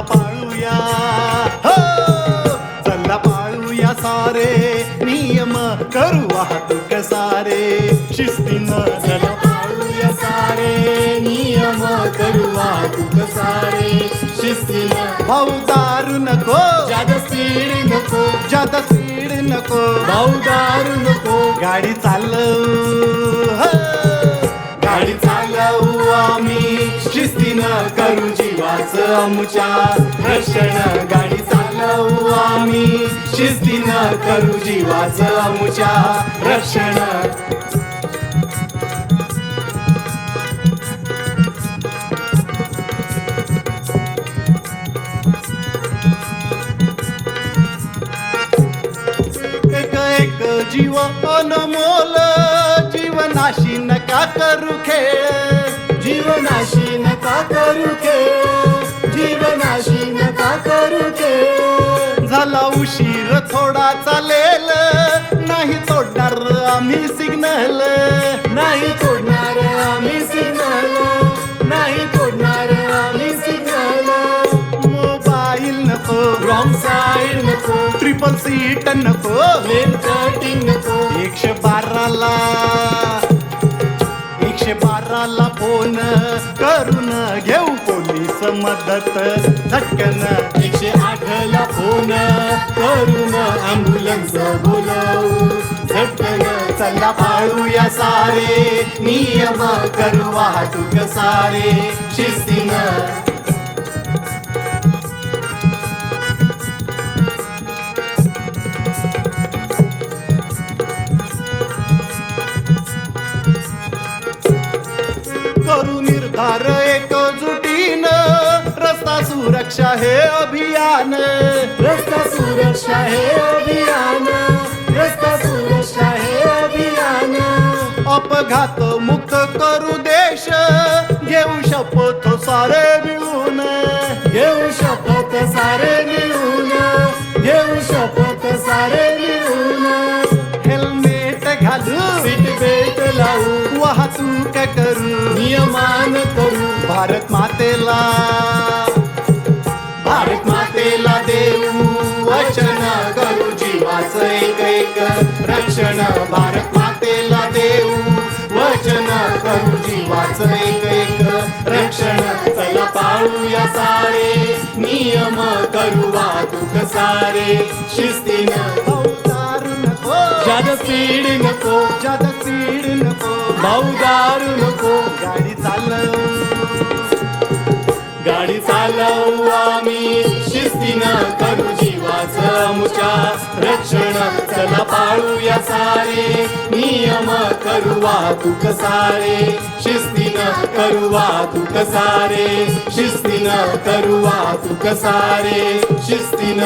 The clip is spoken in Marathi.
पाळूया. हो चला पाळूया सारे. नियम करू वाहतूक सारे. शिस्तीनं चला पाळूया सारे. नियम करू वाहतूक सारे. शिस्तीनं भाऊ दारू नको. जादा स्पीड नको. जादा स्पीड नको. भाऊ दारू नको. गाडी चालवू. हो. गाडी चालवू आम्ही. शिस्तीनं करू जीवाचं आमच्या रक्षण गाडी चालवू आम्ही. शिस्तीनं करू जीवाचं आमच्या रक्षण एक जीव अनमोल जीवनाशी नका करू खेळ. जीवनाशी नका करू खेळ. नाही तोडणार आम्ही सिग्नल नाही तोडणार आम्ही सिग्नल नाही तोडणार आम्ही सिग्नल मोबाईल नको. रॉंग साइड नको. ट्रिपल सीट नको. लेन कटिंग नको. एकशे बाराला. एकशे बाराला फोन करून घेऊ पोलीस मदत. झटकन एकशे आठला फोन करून बोलावू झटकन चला पाळूया सारे. नियम करू वाहतूक सारे. शिस्तीनं. करू निर्धार रस्ता सुरक्षा हे अभियान. रस्ता सुरक्षा हे अभियान. रस्ता सुरक्षा अपघात मुक्त करू देश. घेऊ शपथ सारे मिळून. घेऊ शपथ सारे मिळून. घेऊ शपथ सारे मिळून. हेल्मेट घालू सीट बेल्ट लावू. वाहतूक करू नियमान करू. भारत मातेला. भारत मातेला देऊ. वचन करू जीवाचं एक एक. रक्षण भारत जीवाचं एक एक रक्षण. चला पाळूया सारे. नियम करू वाहतूक सारे. शिस्तीनं नको. जादा स्पीड नको. जादा स्पीड नको. भाऊ दारू नको. गाडी चालव. गाडी चालवू आम्ही. शिस्तीनं नियम करुवा तुक सारे शिस्तीन करुवा तुक सारे शिस्तीन करुवा तुक सारे शिस्तीन